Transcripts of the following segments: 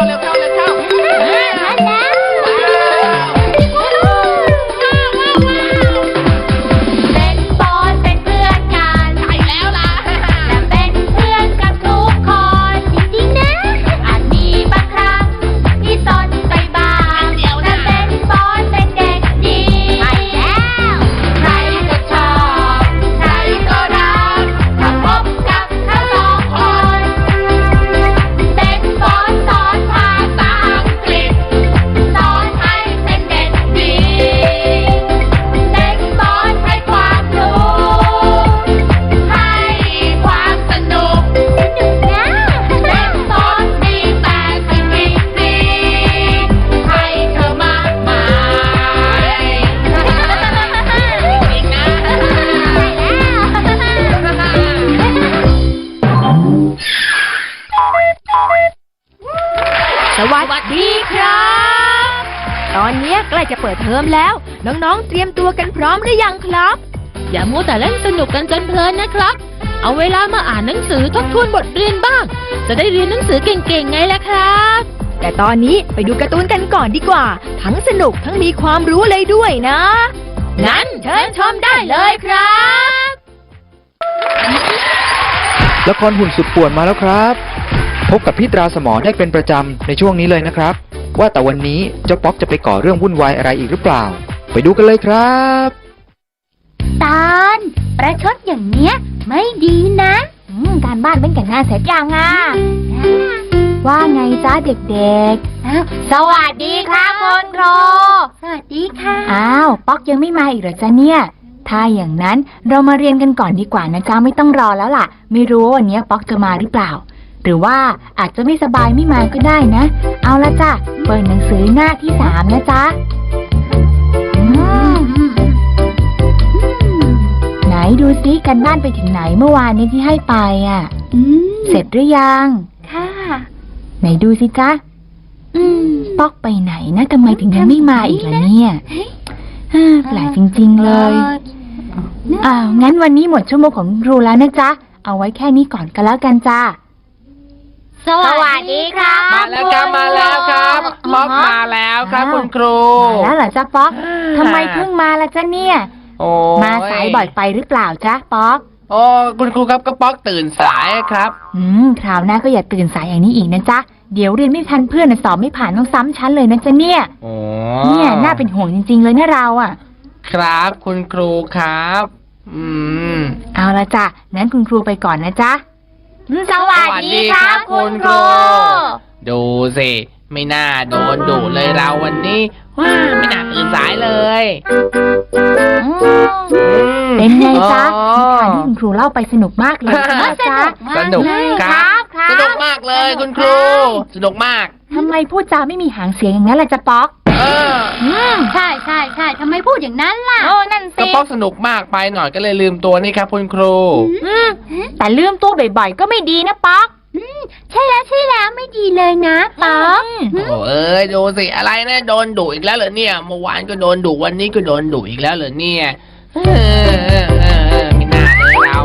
เมแล้ว น้องๆ เตรียมตัวกันพร้อมหรือยังครับ อย่ามัวแต่เล่นสนุกกันจนเพลินนะครับ เอาเวลามาอ่านหนังสือทบทวนบทเรียนบ้าง จะได้เรียนหนังสือเก่งๆไงล่ะครับ แต่ตอนนี้ไปดูการ์ตูนกันก่อนดีกว่า ทั้งสนุกทั้งมีความรู้เลยด้วยนะ งั้นเชิญชมได้เลยครับ ละครหุ่นสุดป่วนมาแล้วครับ พบกับพี่ตราสมอได้เป็นประจำในช่วงนี้เลยนะครับ ว่าแต่วันนี้เจ้าป๊อกจะไปก่อเรื่องวุ่นวายอะไรอีกหรือเปล่า ไปดูกันเลยครับตาลประชดอย่างเนี้ย ไม่ดีนะการบ้านเป็นกันงานเสร็จยังอะว่าไงจ้าเด็กๆสวัสดีครับคุณครู สวัสดีค่ะ อ้าว ป๊อกยังไม่มาอีกเหรอจ๊ะเนี่ย ถ้าอย่างนั้นเรามาเรียนกันก่อนดีกว่านะจ๊ะไม่ต้องรอแล้วล่ะ ไม่รู้ว่าวันนี้ป๊อกจะมาหรือเปล่า หรือว่าอาจจะไม่สบายไม่มาก็ได้นะ เอาละจ้ะ เปิดหนังสือหน้าที่สามนะจ๊ะอืมไหนดูซิกันบ้านไปถึงไหนเมื่อวานนี้ที่ให้ไปอะเสร็จหรือยัง ค่ะ ไหนดูสิจ๊ะอืมป๊อกไปไหนนะทำไมถึงยังไม่มาอีกล่ะเนี่ยฮ่าแปลกจริง ๆเลยอ้าวงั้นวันนี้หมดชั่วโมงของครูแล้วนะจ๊ะ เอาไว้แค่นี้ก่อนก็แล้วกันจ้า สวัสดีครับ มาแล้วครับมาแล้วครับป๊อกมาแล้วครับคุณครูมาแล้วเหรอจ๊ะป๊อกทำไมเพิ่งมาละจ๊ะเนี่ย โอ้มาสายบ่อยไปหรือเปล่าจ๊ะป๊อกโอ้คุณครูครับก็ป๊อกตื่นสายครับ อืมคราวหน้าก็อย่าตื่นสายอย่างนี้อีกนะจ๊ะเดี๋ยวเรียนไม่ทันเพื่อนน่ะสอบไม่ผ่านต้องซ้ำชั้นเลยนะจ๊ะเนี่ย โอ้เนี่ยน่าเป็นห่วงจริง ๆ เลยนะเราอะ ครับคุณครูครับ อืม เอาละจ้ะนั้นคุณครูไปก่อนนะจ๊ะ สวัสดีครับคุณครู ดูสิ ไม่น่าโดนดุเลยเราวันนี้ว้าไม่น่าตื่นสายเลยเป็นไงจ๊ะอ๋นิอทานที่คุณครูเล่าไปสนุกมากเลยใช่ไหมจ๊ะสนุกครับสนุกมากเลยคุณครู สนุกมากทำไมพูดจาไม่มีหางเสียงอย่างนั้นล่ะจ๊ะป๊อก เออใช่ใช่ใช่ทำไมพูดอย่างนั้นล่ะ โอ้นั่นก็สิป๊อกสนุกมากไปหน่อยก็เลยลืมตัวนี่ครับคุณครูแต่ลืมตัวบ่อยๆก็ไม่ดีนะป๊อกใช่แล้วใช่แล้วไม่ดีเลยนะป๊อก โอ้เอ้ยดูสิอะไรนะโดนดุอีกแล้วเหรอเนี่ยเมื่อวานก็โดนดุวันนี้ก็โดนดุอีกแล้วเหรอเนี่ยเออเออเออเออไม่น่าเลยเรา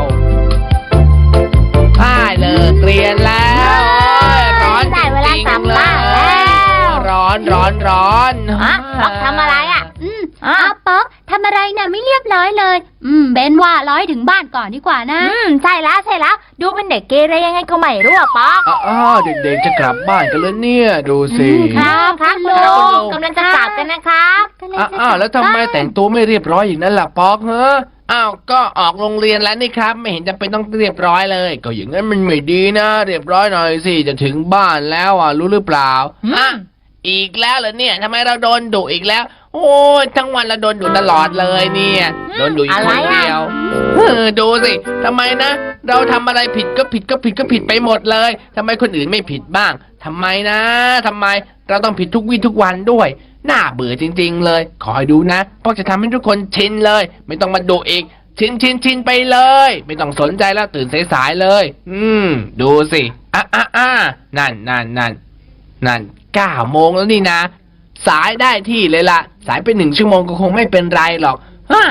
พ่ายเลิกเรียนแล้ว อนร้อนร้อนฮะป๊อกทำอะไรอะ อืมอ้าวป๊อกทำอะไรน่ะไม่เรียบร้อยเลย อืมเบนว่าร้อยถึงบ้านก่อนดีกว่านะ อืมใช่แล้วใช่แล้ว ดูเป็นเด็กเกเรยังไงก็ไม่รู้อะป๊อกอ้าวเด็กๆจะกลับบ้านกันแล้วเนี่ย ดูสิครับครับคุณครับลุคุณลุงงกำลังจะกลับกันนะครับอ้าวแล้วทำไมแต่งตัวไม่เรียบร้อยอย่างนั้นล่ะป๊อกเฮ้ออ้าวก็ออกโรงเรียนแล้วนี่ครับ ไม่เห็นจะเป็นต้องเรียบร้อยเลย ก็อย่างนั้นมันไม่ดีนะ เรียบร้อยหน่อยสิจะถึงบ้านแล้วอะรู้หรือเปล่าอะ อีกแล้วเหรอเนี่ยทำไมเราโดนดุอีกแล้ว โอ้ยทั้งวันเราโดนดุตลอดเลยเนี่ย โดนดุอีกคนเดียวเออดูสิทำไมนะ เราทำอะไรผิดก็ผิดก็ผิดก็ผิดไปหมดเลยทำไมคนอื่นไม่ผิดบ้างทำไมนะทำไมเราต้องผิดทุกวี่ทุกวันด้วยน่าเบื่อจริง ๆ เลยคอยดูนะพวกจะทำให้ทุกคนชินเลย ไม่ต้องมาดุอีกชินชินชินไปเลย ไม่ต้องสนใจแล้วตื่นสายๆเลย อืม ดูสิอะอะอะนั่นนั่นนั่นนั่น เก้าโมงแล้วนี่นะ สายได้ที่เลยละสายไปหนึ่งชั่วโมงก็คงไม่เป็นไรหรอกฮ่า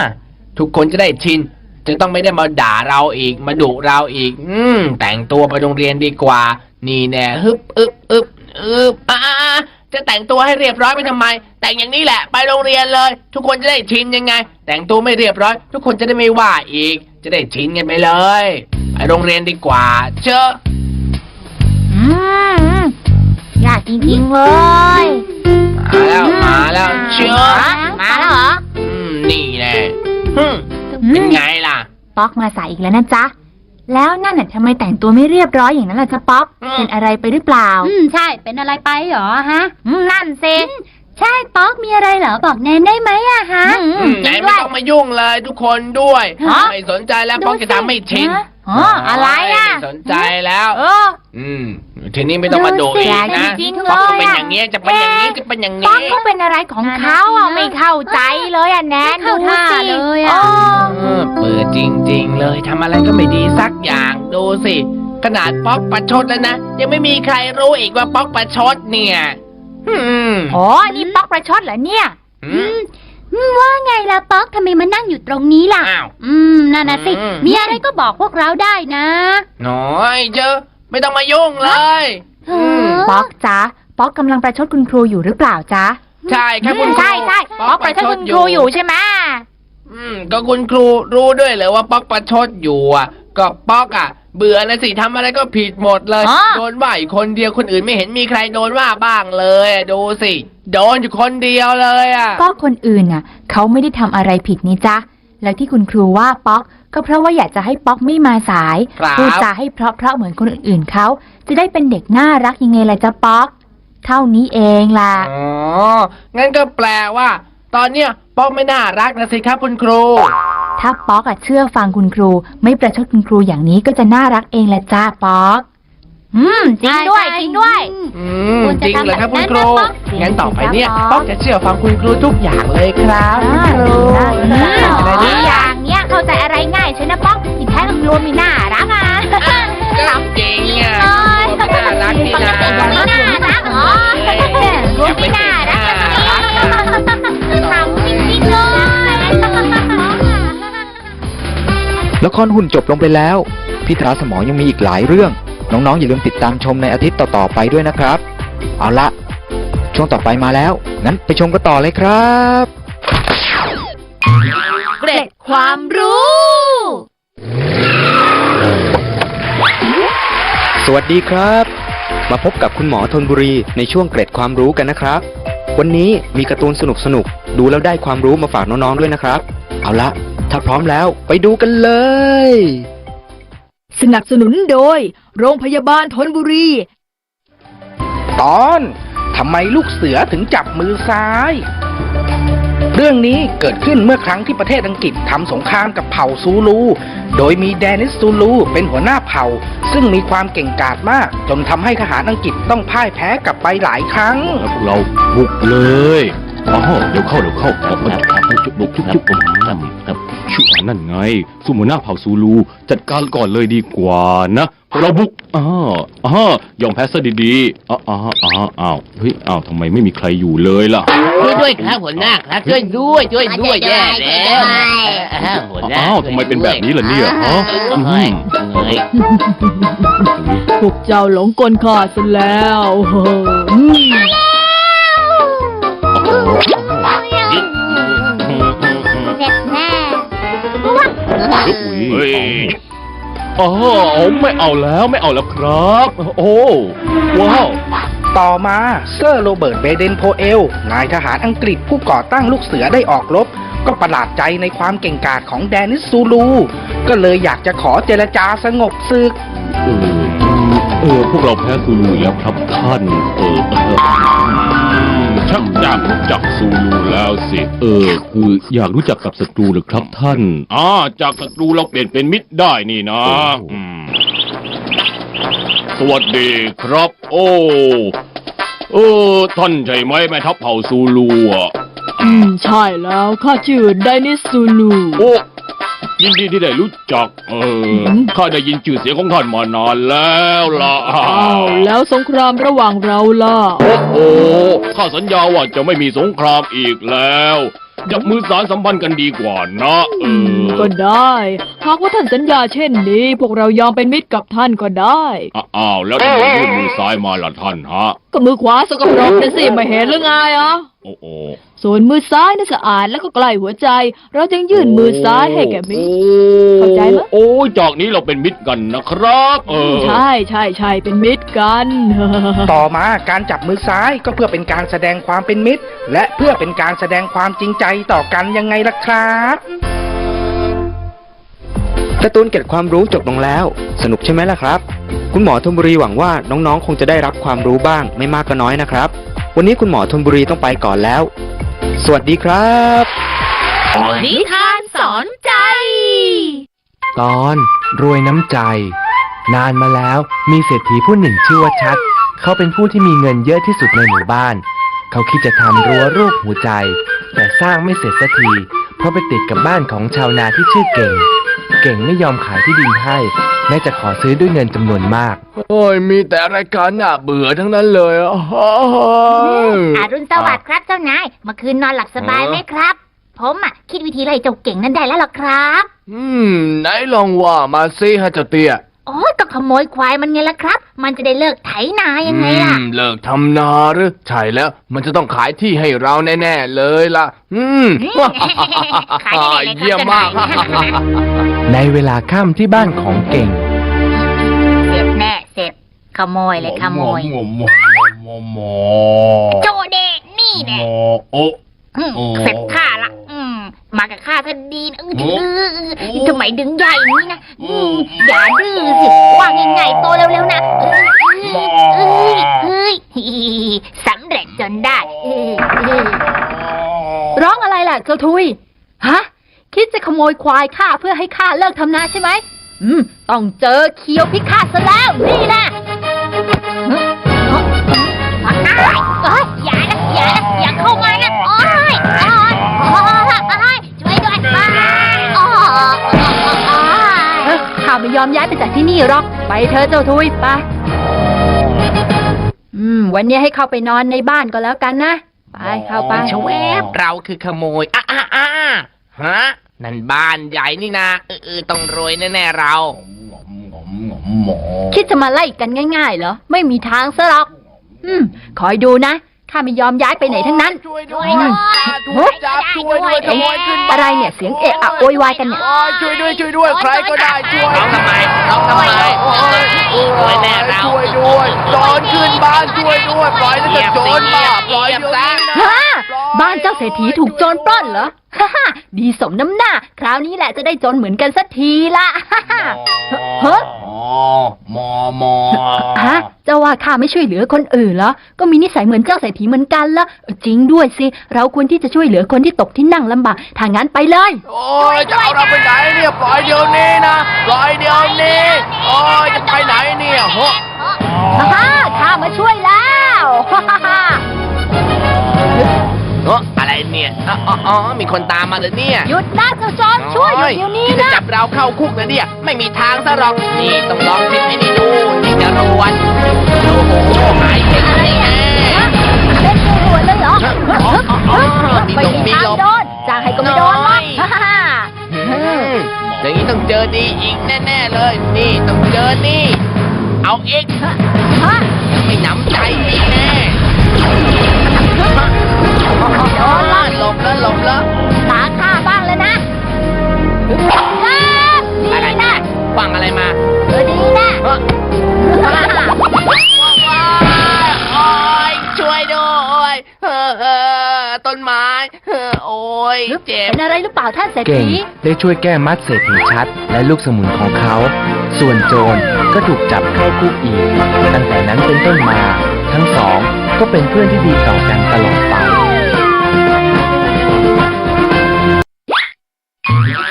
ทุกคนจะได้ชิน จะต้องไม่ได้มาด่าเราอีก มาดุเราอีก อืม แต่งตัวไปโรงเรียนดีกว่า นี่แน่ฮึบอึบอึบเอออ่าจะแต่งตัวให้เรียบร้อยไปทำไม แต่งอย่างนี้แหละ ไปโรงเรียนเลย ทุกคนจะได้ชินยังไง แต่งตัวไม่เรียบร้อย ทุกคนจะได้ไม่ว่าอีก จะได้ชินกันไปเลย ไปโรงเรียนดีกว่า เชอะอืม ยากจริงๆเลยมาแล้วมาแล้วเชอะมาแล้วเหรอ อืมนี่แหละฮึ่มเป็นไงล่ะ ป๊อกมาสายอีกแล้วนะจ๊ะ แล้วนั่นน่ะทำไมแต่งตัวไม่เรียบร้อยอย่างนั้นล่ะจ๊ะป๊อกอืมเป็นอะไรไปหรือเปล่า อืมใช่ เป็นอะไรไปเหรอฮะอืมนั่นสิใช่ป๊อกมีอะไรเหรอบอกแนนได้ไหมอะฮะอืมอืมไหนจริงไม่ด้วยต้องมายุ่งเลยทุกคนด้วยฮะไม่สนใจแล้วป๊อกจะทำให้ชิน ฮะอ๋ออะไรอะไม่สนใจแล้ว เออ อืม ทีนี้ไม่ต้องมาโดดอีกแปลนะกจริงๆป๊อกก็เลยเป็นอะ อย่างนี้จะเป็นอย่างนี้จะเป็นอย่างป๊อกนี้เขาเป็นอะไรของเขาอะนั่นน่ะสิไม่เข้าใจเลยอะแนนไม่เข้าท่าเลยอะอ๋อเออเปิดจริง ๆ เลยทำอะไรก็ไม่ดีสักอย่างดูสิ ขนาดป๊อกประชดแล้วนะยังไม่มีใครรู้อีกว่าป๊อกประชดเนี่ย อืมอ๋อนี่ป๊อกประชดเหรอเนี่ย อืมอืม ว่าไงล่ะป๊อกทำไมมานั่งอยู่ตรงนี้ล่ะ อ้าว อืมนั่นนะสิ อืม มีอะไรก็บอกพวกเราได้นะน้อยเจอไม่ต้องมายุ่งเลย เออมป๊อกจ๊ะป๊อกกำลังประชดคุณครูอยู่หรือเปล่าจ๊ะใช่ครับคุณครูใช่ใช่ป๊อกประชดคุณครูอยู่ใช่ไหมอืมก็คุณครูรู้ด้วยเหรอว่าป๊อกประชดอยู่อะ ก็ป๊อกอะ เบื่อนะสิทำอะไรก็ผิดหมดเลย อ๋อ โดนว่าอีกคนเดียวคนอื่นไม่เห็นมีใครโดนว่าบ้างเลยอะดูสิ โดนอยู่คนเดียวเลยอะ ก็คนอื่นน่ะ เขาไม่ได้ทำอะไรผิดนี่จ๊ะ แล้วที่คุณครูว่าป๊อก ก็เพราะว่าอยากจะให้ป๊อกไม่มาสายครับ พูดจาให้เพราะๆเหมือนคนอื่นๆเขาจะได้เป็นเด็กน่ารักยังไงล่ะจ๊ะป๊อก เท่านี้เองล่ะ อ๋อ งั้นก็แปลว่า ตอนเนี้ยป๊อกไม่น่ารักนะสิครับคุณครู ถ้าป๊อกอะเชื่อฟังคุณครู ไม่ประชดคุณครูอย่างนี้ก็จะน่ารักเองแหละจ้าป๊อก อืมจริงด้วยใช่จริงด้วย อืมควรจะจริงเหรอครับทำแบบคุณครูนั้นนะป๊อกงั้นต่อไปเนี่ยจริงสิป๊อกจะเชื่อฟังคุณครูทุกอย่างเลยครับคุณครูอ่าอย่างเนี้ยเข้าใจอะไรง่ายใช่นะป๊อกที่แท้คุณครูมีน่ารักอะก็จริงอะน่ารักดีนะปกติก็ไม่น่ารักเหรอครูไม่น่า ละครหุ่นจบลงไปแล้วพี่ตราสมอยังมีอีกหลายเรื่อง น้องๆ อย่าลืมติดตามชมในอาทิตย์ต่อๆไปด้วยนะครับ เอาละช่วงต่อไปมาแล้ว งั้นไปชมกันต่อเลยครับเกร็ดความรู้ สวัสดีครับ มาพบกับคุณหมอทนบุรีในช่วงเกร็ดความรู้กันนะครับ วันนี้มีการ์ตูนสนุกๆ ดูแล้วได้ความรู้มาฝากน้องๆด้วยนะครับ เอาละ ถ้าพร้อมแล้วไปดูกันเลย สนับสนุนโดย โรงพยาบาลทนบุรี ตอนทำไมลูกเสือถึงจับมือซ้าย เรื่องนี้เกิดขึ้นเมื่อครั้งที่ประเทศอังกฤษทำสงครามกับเผ่าซูลู โดยมีแดนิสซูลูเป็นหัวหน้าเผ่า ซึ่งมีความเก่งกาจมาก จนทำให้ทหารอังกฤษต้องพ่ายแพ้กลับไปหลายครั้ง แล้วพวกเราบุกเลย อ๋อเดี๋ยวเข้าเดี๋ยวเข้าเอาเอาจุบบุกจุบจุบครับชุบนั่นไงสุโมนาเผ่าซูลู จัดการก่อนเลยดีกว่านะพวกเราบุกอ้าวอ้าวยอมแพ้ซะดีๆอ้าวอ้าวอ้าวอ้าวเฮ้ยอ้าวทำไมไม่มีใครอยู่เลยล่ะช่วยด้วยครับหัวหน้าครับช่วยด้วยช่วยด้วยแย่แล้วหัวหน้าอ้าวทำไมเป็นแบบนี้ล่ะเนี่ยฮะอืมพวกเจ้าหลงกลข้าซะแล้ว เฮ้ยอ๋อไม่เอาแล้วไม่เอาแล้วครับ โอ้ว้าว ต่อมาเซอร์โรเบิร์ตเบเดนโพเอล นายทหารอังกฤษผู้ก่อตั้งลูกเสือได้ออกรบ ก็ประหลาดใจในความเก่งกาจของแดนิสซูลู ก็เลยอยากจะขอเจรจาสงบศึก เออ เออ พวกเราแพ้ซูลูแล้วครับท่าน เออเออ ชักอยากรู้จักซูลูแล้วสิเออ คืออยากรู้จักกับศัตรูหรือครับท่าน อ่าจากศัตรูเราเปลี่ยนเป็นมิตรได้นี่นะอืมสวัสดีครับ โอ้เออท่านใช่ไหมแม่ทัพเผ่าซูลูอะอืม ใช่แล้ว ข้าชื่อไดนิสซูลู โอ้ ยินดีที่ได้รู้จัก เออมข้าได้ยินชื่อเสียงของท่านมานานแล้วล่ะอ้าวแล้วสงครามระหว่างเราล่ะ โอ้โหข้าสัญญาว่าจะไม่มีสงครามอีกแล้วจับมือสารสัมพันธ์กันดีกว่านะเออก็ได้ หากว่าท่านสัญญาเช่นนี้ พวกเรายอมเป็นมิตรกับท่านก็ได้ อ้าวแล้วทำไมยื่นมือซ้ายมาล่ะท่านฮะ ก็มือขวาสกปรกนะสิไม่เห็นหรือไงอะ โอ้โหส่วนมือซ้ายน่ะสะอาดแล้วก็ใกล้หัวใจ เราจึงยื่นมือซ้ายให้แก่มิตร เข้าใจไหมโอ้ยจากนี้เราเป็นมิตรกันนะครับ เออ ใช่ใช่ใช่เป็นมิตรกัน ต่อมาการจับมือซ้ายก็เพื่อเป็นการแสดงความเป็นมิตร และเพื่อเป็นการแสดงความจริงใจต่อกันยังไงล่ะครับ การ์ตูนเกร็ดความรู้จบลงแล้ว สนุกใช่ไหมล่ะครับ คุณหมอธนบุรีหวังว่าน้องๆ คงจะได้รับความรู้บ้างไม่มากก็น้อยนะครับ วันนี้คุณหมอธนบุรีต้องไปก่อนแล้ว สวัสดีครับ นิทานสอนใจ ตอนรวยน้ำใจ นานมาแล้วมีเศรษฐีผู้หนึ่งชื่อว่าชัด เขาเป็นผู้ที่มีเงินเยอะที่สุดในหมู่บ้าน เขาคิดจะทำรั้วรูปหัวใจ แต่สร้างไม่เสร็จสักที เพราะไปติดกับบ้านของชาวนาที่ชื่อเก่ง เก่งไม่ยอมขายที่ดินให้แม้จะขอซื้อด้วยเงินจำนวนมาก โอ้ยมีแต่รายการน่าเบื่อทั้งนั้นเลยอะอารุณสวัสดิ์ครับเจ้านาย เมื่อคืนนอนหลับสบายไหมครับ ผมอะคิดวิธีไล่เจ้าเก่งนั้นได้แล้วหรอครับ อืม ไหนลองว่ามาซิฮะเจ้าเตี้ย โอ้ยก็ขโมยควายมันไงล่ะครับ มันจะได้เลิกไถนายังไงล่ะ อืมเลิกทำนาหรือใช่แล้ว มันจะต้องขายที่ให้เราแน่ ๆ เลยล่ะ อืมขายได้เลยครับเยี่ยมมาก เจ้านาย ในเวลาค่ำที่บ้านของเก่ง เสร็จแน่เสร็จขโมยเลยขโมยหมอหมอหมอหมอโจเดนี่แน่หมอโอ้อืมโอ้ เสร็จข้าละอืมมากับข้าซะดีนะอือโอ้เออทำไมดึงใหญ่อย่างนี้นะอืมอย่าดื้อสิว่าง่ายๆโตเร็วๆนะเออเออเฮ้ยเฮ้ยสำเร็จจนได้เออเออร้องอะไรล่ะเจ้าทุยฮะคิดจะขโมยควายข้าเพื่อให้ข้าเลิกทำนาใช่ไหมอืมต้องเจอเคียวพิฆาตซะแล้วนี่นะมาได้เอ้ยอย่านะอย่านะอย่าเข้ามานะโอ้ ยอมย้ายไปจากที่นี่หรอก ไปเธอะเจ้าทุยไป อืม วันนี้ให้เข้าไปนอนในบ้านก็แล้วกันนะ ไปเข้าไป ชแวบเราคือขโมยอะอะอะฮะนั่นบ้านใหญ่นี่นะเออเออต้องรวยแน่ๆเราหมอคิดจะมาไล่กันง่ายๆเหรอ ไม่มีทางซะหรอก อืม คอยดูนะ ข้าไม่ยอมย้ายไปไหนทั้งนั้น ช่วยด้ช่ววยยด้วยช่วยจับช่วยด้วยขโมยขึ้นบ้าอะไรเนี่ยเสียงเอะอะโวยวายกันเนี่ย โอ้ยช่วยด้วยช่วยด้วยใครก็ได้ช่วยร้องทำไมร้องทำไมโอ้ยช่วยแน่เราช่วยด้วยโจรขึ้นบ้านช่วยด้วยปล่อยแล้วจะโจรมาปล่อยเดี๋ยวนี้นะ ฮะบ้านเจ้าเศรษฐีถูกโจรปล้นเหรอ ฮ่าฮ่าดีสมน้ำหน้า คราวนี้แหละจะได้โจรเหมือนกันสักทีละฮ่าฮ่าเฮ้ยหมอหมอฮะเจ้าว่าข้าไม่ช่วยเหลือคนอื่นเหรอ ก็มีนิสัยเหมือนเจ้าเศรษฐีเหมือนกันละเออจริงด้วยสิ เราควรที่จะช่วยเหลือคนที่ตกที่นั่งลำบากถ้างั้นไปเลย โอ้ยจะเอาเราไปไหนเนี่ยปล่อยเดี๋ยวนี้นะปล่อยเดี๋ยวนี้โอ้ยจะไปไหนเนี่ยโหฮ่าฮ่าข้ามาช่วย อ๋ออ๋ออ๋อมีคนตามมาเลยเนี่ยหยุดนะเจ้าโจรช่วยหยุดเดี๋ยวนี้จะนะจับเราเข้าคุกนะเนี่ย ไม่มีทางซะหรอก นี่ต้องลองคิดให้ดีดูนี่จะรวนโอ้โหหายเก่งเลยแน่เล่นตัวรวยเลยเหรออ๋ออ๋ออ๋อมีไม่ลงมีมีทางลงโดนจ้างให้ก็ไม่โดนหรอกฮ่าฮ่าฮ่าอืมอย่างนี้ต้องเจอดีอีกแน่ๆเลย นี่ต้องเจอนี่ เอาอีกฮะ ยังไม่หนำใจอีกแน่ ท่านเศรษเก่งฐี ได้ช่วยแก้มัดเศรษฐีชัด และลูกสมุนของเขา ส่วนโจรก็ถูกจับเข้าคุกอีก ตั้งแต่นั้นเป็นต้นมา ทั้งสองก็เป็นเพื่อนที่ดีต่อกันตลอดไป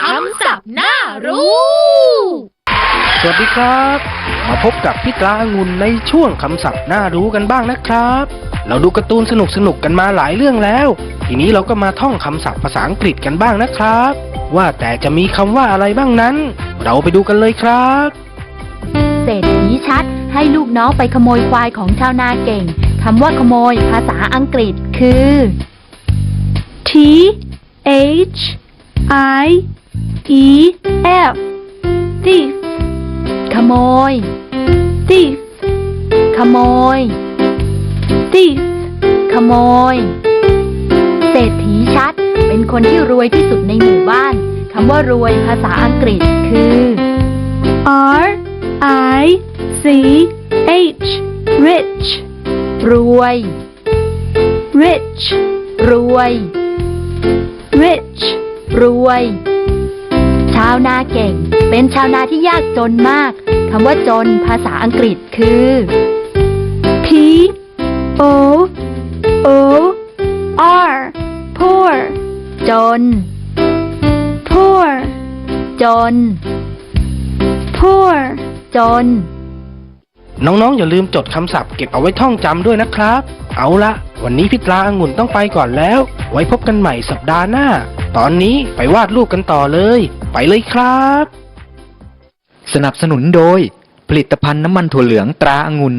คำศัพท์น่ารู้ สวัสดีครับ มาพบกับพี่ตราองุ่นในช่วงคำศัพท์น่ารู้กันบ้างนะครับ เราดูการ์ตูนสนุกสนุกๆกันมาหลายเรื่องแล้ว ทีนี้เราก็มาท่องคำศัพท์ภาษาอังกฤษกันบ้างนะครับ ว่าแต่จะมีคำว่าอะไรบ้างนั้น เราไปดูกันเลยครับเศรษฐีชัด ให้ลูกน้องไปขโมยควายของชาวนาเก่งคำว่าขโมยภาษาอังกฤษคือ t H I E F thief ขโมย thief ขโมย thief ขโมย คนที่รวยที่สุดในหมู่บ้าน คำว่ารวยภาษาอังกฤษคือ R I C H rich รวย rich รวย rich รวย ชาวนาเก่ง เป็นชาวนาที่ยากจนมาก คำว่าจนภาษาอังกฤษคือ P O O น poor จน poor จน น้องๆ อย่าลืมจดคำศัพท์เก็บเอาไว้ท่องจำด้วยนะครับ เอาละ วันนี้พี่ปลาองุ่นต้องไปก่อนแล้ว ไว้พบกันใหม่สัปดาห์หน้า ตอนนี้ไปวาดรูปกันต่อเลย ไปเลยครับ สนับสนุนโดย ผลิตภัณฑ์น้ำมันถั่วเหลืองตราองุ่น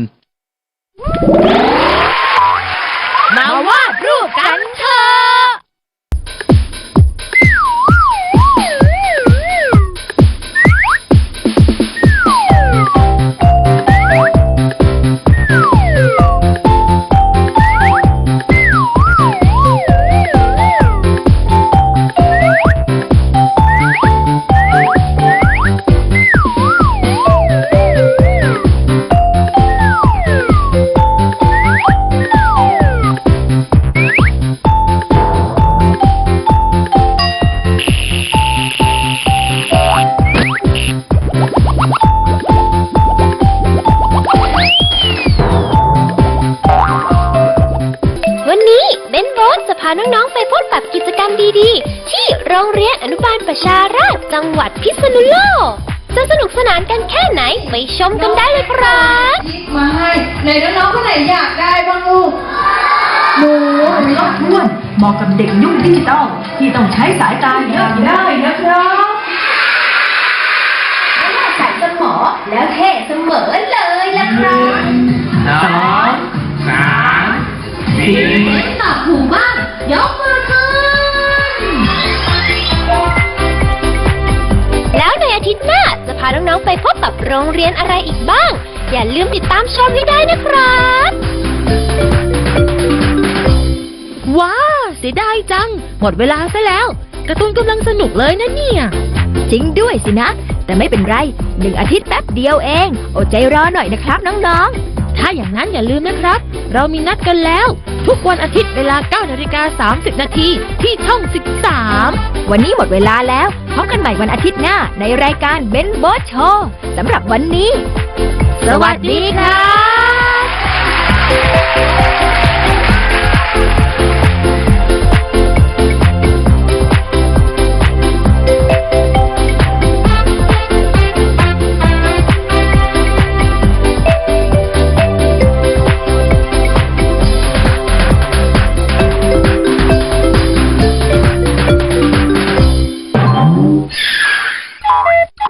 าน้องๆไปพบกับกิจกรรมดีๆ ที่โรงเรียนอนุบาลประชาราษฎร์จังหวัดพิษณุโลก จะสนุกสนานกันแค่ไหนไปชมกันได้เลยครับมาให้ไหนน้องๆคนไหนอยากได้บ้างลูกหนูรถท้วนเหมาะกับเด็กยุคดิจิตอลที่ต้องใช้สายตาเยอะได้นะครับใส่สมอแล้วเท่เสมอเลยล่ะครับสอง โรงเรียนอะไรอีกบ้าง อย่าลืมติดตามชมให้ได้นะครับ ว้าเสียดายจัง หมดเวลาซะแล้ว การ์ตูนกำลังสนุกเลยนะเนี่ย จริงด้วยสินะ แต่ไม่เป็นไรหนึ่งอาทิตย์แป๊บเดียวเองอดใจรอหน่อยนะครับน้องๆ ถ้าอย่างนั้นอย่าลืมนะครับ เรามีนัดกันแล้ว ทุกวันอาทิตย์เวลา9นาฬิกา30 นาทีที่ช่อง 13ๆวันนี้หมดเวลาแล้วพบกันใหม่วันอาทิตย์หน้าในรายการเบนโบทโชว์สำหรับวันนี้ สวัสดีครับ